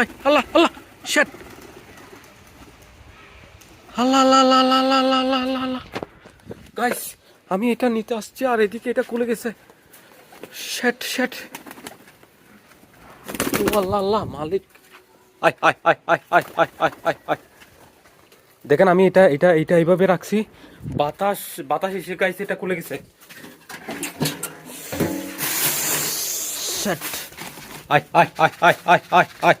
High আল্লাহ আল্লাহ শেট আল্লাহ আল্লাহ আল্লাহ আল্লাহ আল্লাহ আল্লাহ আল্লাহ আল্লাহ guys আমি এটা নিতে আসছি আর এদিকে এটা খুলে গেছে শেট শেট ও আল্লাহ আল্লাহ মালিক আয় আয় আয় আয় আয় আয় আয় আয় আয় দেখেন আমি এটা এটা এটা এইভাবে রাখছি বাতাস বাতাস এসে গাইছে এটা খুলে গেছে আয় আয় আয় আয় আয় আয় আয়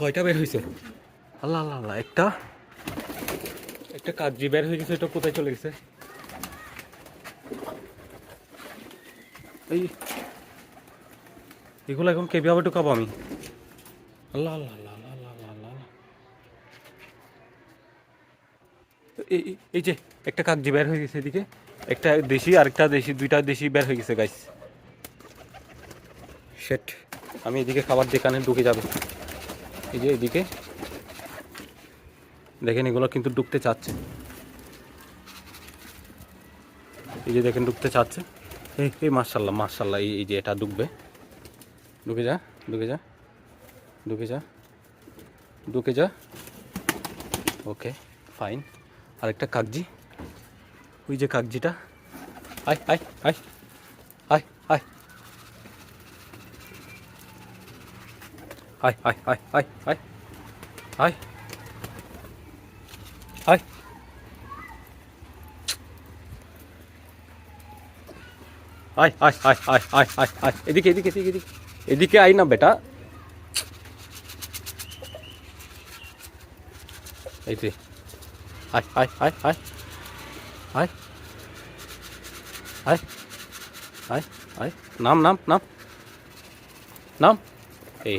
কয়টা বের হয়েছে আল্লাহ আল্লাহ আল্লাহ, একটা। একটা কাজি বের হয়ে গেছে, এটা কোথায় চলে গেছে? এই, এগুলো এখন কেভাবে ঢুকাবো আমি? আল্লাহ আল্লাহ আল্লাহ এই যে একটা কাকজি বের হয়ে গেছে এদিকে, একটা দেশি আরেকটা দেশি, দুইটা দেশি বের হয়ে গেছে গাছ শেট আমি এদিকে খাবার দোকানে ঢুকে যাবে। এই যে এদিকে। দেখেন, এগুলো কিন্তু ঢুকতে চাচ্ছে। এই যে দেখেন, ঢুকতে চাচ্ছে। এই এই মার্শাল্লাহ মার্শাল্লাহ এই যে এটা ঢুকবে। ঢুকে যা ঢুকে যা ঢুকে যা ঢুকে যা। Okay, fine. আরেকটা কাগজি ওই যে কাগজিটা আয় আয় আয় আয় আয় আয় আয় আয় আয় আয় আয় আয় আয় আয় আয় আয় আয় আয় এদিকে এদিকে এদিকে এদিকে এদিকে আই না বেটা এই যে আয় আয় আয় আয় আয় আয় আয় আয় নাম নাম নাম নাম এই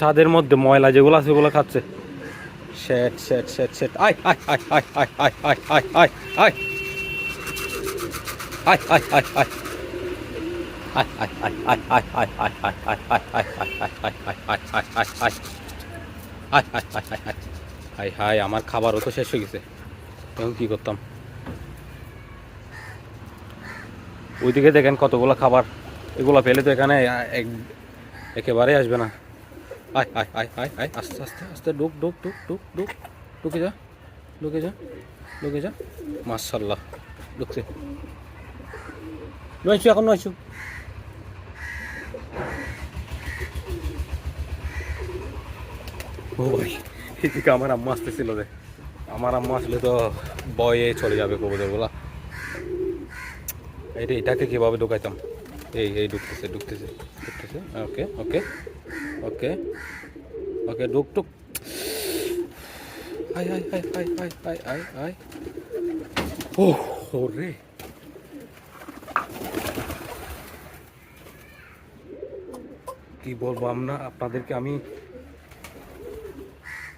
ছাদের মধ্যে ময়লা যেগুলো আছে ওগুলো খাচ্ছে শেট শেট শেট আয় আয় আয় আয় আয় আয় আয় আয় আয় আয় আয় আয় আয় আয় হাই হাই আমার খাবারও তো শেষ হয়ে গেছে এখন কি করতাম ওইদিকে দেখেন কতগুলো খাবার এগুলো ফেলে তো এখানে এক একেবারে আসবে না আয় আয় আয় আয় আয়, আস্তে আস্তে আস্তে ডুক ডুক ডুক ডুক ডুক ঢুকে যা ঢুকে যা ঢুকে যা। মার্শাল্লাহ ঢুকছে। নয়ছু এখন নয়ছু ও ভাই এদিকে আমার আম্মা আসতেছিল রে। আমার আম্মা আসলে তো বয়ে চলে যাবে কবুতর বলা এটা এটাকে কীভাবে ঢুকাইতাম? এই এই ঢুকতেছে ঢুকতেছে ঢুকতেছে। Okay okay. ওকে ওকে ঢুক টুক আয় আয় আয় আয় আয় আয় আয় আয় ও রে কি বলব আমরা? আপনাদেরকে আমি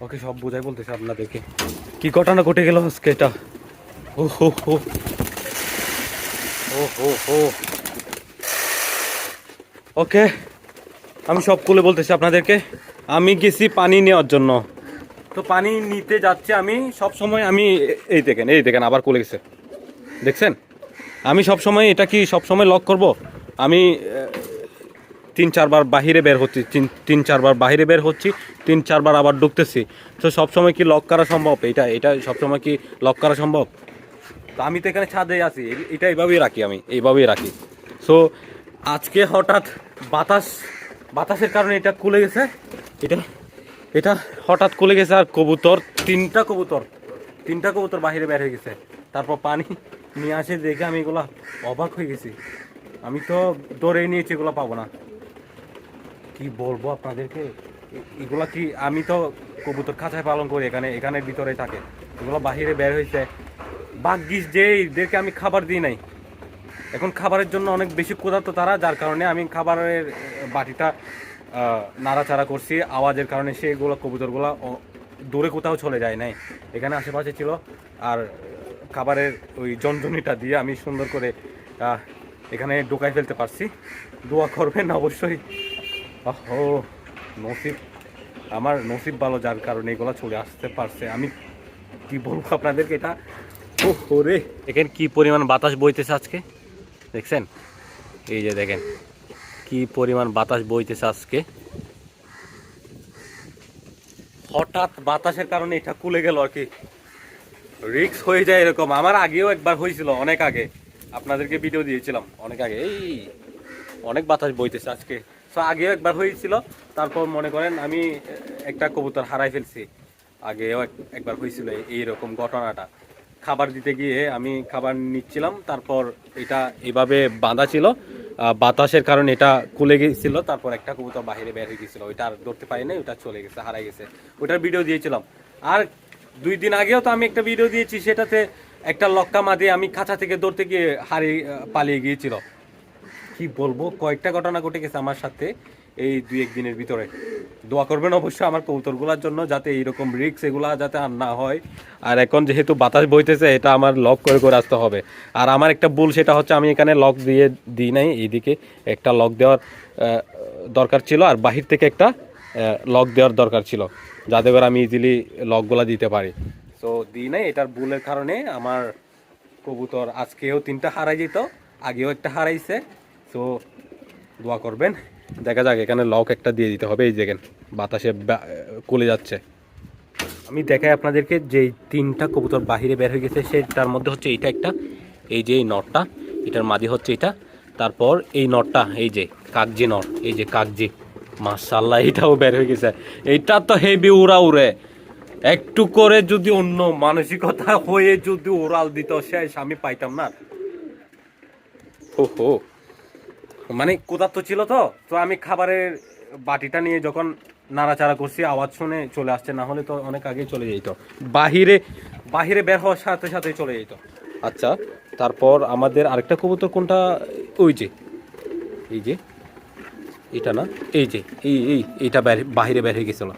ওকে সব বোঝাই বলতেছি আপনাদেরকে। কি ঘটনা ঘটে গেল আজকে এটা? ও, হো হো। ও, হো হো। ওকে আমি সব খুলে বলতেছি আপনাদেরকে। আমি গেছি পানি নেওয়ার জন্য। তো পানি নিতে যাচ্ছে আমি, সব সময় আমি এই দেখেন এই দেখেন, আবার খুলে গেছে। দেখছেন? আমি সব সময় এটা কি সব সময় লক করব? আমি তিন চারবার বাহিরে বের হচ্ছি, তিন তিন চারবার বাহিরে বের হচ্ছি, তিন চারবার আবার ঢুকতেছি। তো সব সময় কি লক করা সম্ভব? এটা এটা সব সময় কি লক করা সম্ভব? তো আমি তো এখানে ছাদে আছি এটা এইভাবেই রাখি আমি, এইভাবেই রাখি। সো আজকে হঠাৎ বাতাস বাতাসের কারণে এটা খুলে গেছে। এটা? এটা হঠাৎ খুলে গেছে আর কবুতর তিনটা কবুতর তিনটা কবুতর বাহিরে বের হয়ে গেছে। তারপর পানি নিয়ে আসে দেখে আমি এগুলা অবাক হয়ে গেছি। আমি তো দৌড়ে নিয়েছি এগুলো পাবো না। কি বলব আপনাদেরকে? এগুলা কি আমি তো কবুতর খাঁচায় পালন করি এখানে এখানে ভিতরে থাকে। এগুলো বাহিরে বের হয়েছে। ভাগ্যিস যে এদেরকে আমি খাবার দিই নাই। এখন খাবারের জন্য অনেক বেশি ক্ষুধার্ত তারা, যার কারণে আমি খাবারের বাটিটা নাড়াচাড়া করছি। আওয়াজের কারণে সেগুলো কবুতরগুলো দূরে কোথাও চলে যায় নাই। এখানে আশেপাশে ছিল। আর খাবারের ওই জঞ্জনিটা দিয়ে আমি সুন্দর করে এখানে ঢোকাই ফেলতে পারছি। দোয়া করবেন অবশ্যই। ও নসিব। আমার নসিব ভালো, যার কারণে এগুলো চলে আসতে পারছে। আমি কি বলব আপনাদেরকে এটা? ও রে, এখানে কি পরিমাণ বাতাস বইতেছে আজকে? দেখছেন? এই যে দেখেন, কি পরিমাণ বাতাস বইতেছে আজকে। হঠাৎ বাতাসের কারণে এটা কুলে গেল আর কি। রিক্স হয়ে যায় এরকম। আমার আগেও একবার হয়েছিল, অনেক আগে। আপনাদেরকে ভিডিও দিয়েছিলাম, অনেক আগে। এই, অনেক বাতাস বইতেছে আজকে। তো আগেও একবার হয়েছিল। তারপর মনে করেন আমি একটা কবুতর হারাই ফেলছি। আগেও এক- একবার হয়েছিল এইরকম ঘটনাটা। খাবার দিতে গিয়ে আমি খাবার নিচ্ছিলাম। তারপর এটা এভাবে বাঁধা ছিল। বাতাসের কারণে এটা খুলে গিয়েছিল তারপর একটা কবুতর বাইরে বের হয়ে গেছিল। ওইটা আর ধরতে পারিনি ওটা চলে গেছে, হারাই গেছে। ওইটার ভিডিও দিয়েছিলাম। আর দুই দিন আগেও তো আমি একটা ভিডিও দিয়েছি, সেটাতে একটা লক্কা মাদে আমি খাঁচা থেকে ধরতে গিয়ে হারিয়ে পালিয়ে গিয়েছিল। কি বলব? কয়েকটা ঘটনা ঘটে গেছে আমার সাথে। এই দুই এক দিনের ভিতরে। দোয়া করবেন অবশ্যই আমার কবুতরগুলোর জন্য যাতে এইরকম রিক্স এগুলা যাতে আর না হয়। আর এখন যেহেতু বাতাস বইতেছে, এটা আমার লক করে করে আসতে হবে। আর আমার একটা ভুল, সেটা হচ্ছে আমি এখানে লক দিয়ে দিই নাই, এইদিকে একটা লক দেওয়ার দরকার ছিল আর বাহির থেকে একটা লক দেওয়ার দরকার ছিল, যাতে করে আমি ইজিলি লকগুলা দিতে পারি। তো দিই নাই, এটার ভুলের কারণে আমার কবুতর আজকেও তিনটা হারাই যেত, আগেও একটা হারাইছে। তো দোয়া করবেন। দেখা যাক, এখানে লক একটা দিয়ে দিতে হবে, এই দেখেন, বাতাসে কলে যাচ্ছে। আমি দেখাই আপনাদেরকে যে তিনটা কবুতর বাহিরে বের হয়ে গেছে সেটার মধ্যে হচ্ছে এইটা একটা, এই যে এই নটটা, এটার মাঝে হচ্ছে এটা, তারপর এই নটটা, এই যে কাগজি নট, এই যে কাগজি মাশাল্লাহ এটাও বের হয়ে গেছে। এইটা তো হেভি উড়া উড়ে। একটু করে যদি অন্য মানসিকতা হয়ে যদি ওরাল দিত, শেষ, আমি পাইতাম না। ও হো মানে কোথার তো ছিল তো তো আমি খাবারের বাটিটা নিয়ে যখন নাড়াচাড়া করছি আওয়াজ শুনে চলে আসছে না হলে তো অনেক আগেই চলে যেত। বাহিরে বাহিরে বের হওয়ার সাথে সাথে চলে যেত। আচ্ছা তারপর আমাদের আরেকটা কবুতর কোনটা? ওই যে এই যে এটা না? এই যে এই এই এইটা বাহিরে বের হয়ে গেছিল।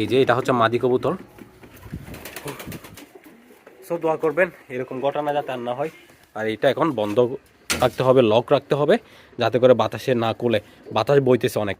এই যে এটা হচ্ছে মাদি কবুতর। সো দোয়া করবেন এরকম ঘটনা যাতে আর না হয়। আর এটা এখন বন্ধ রাখতে হবে লক রাখতে হবে যাতে করে বাতাসে না কুলে। বাতাস বইতেছে অনেক।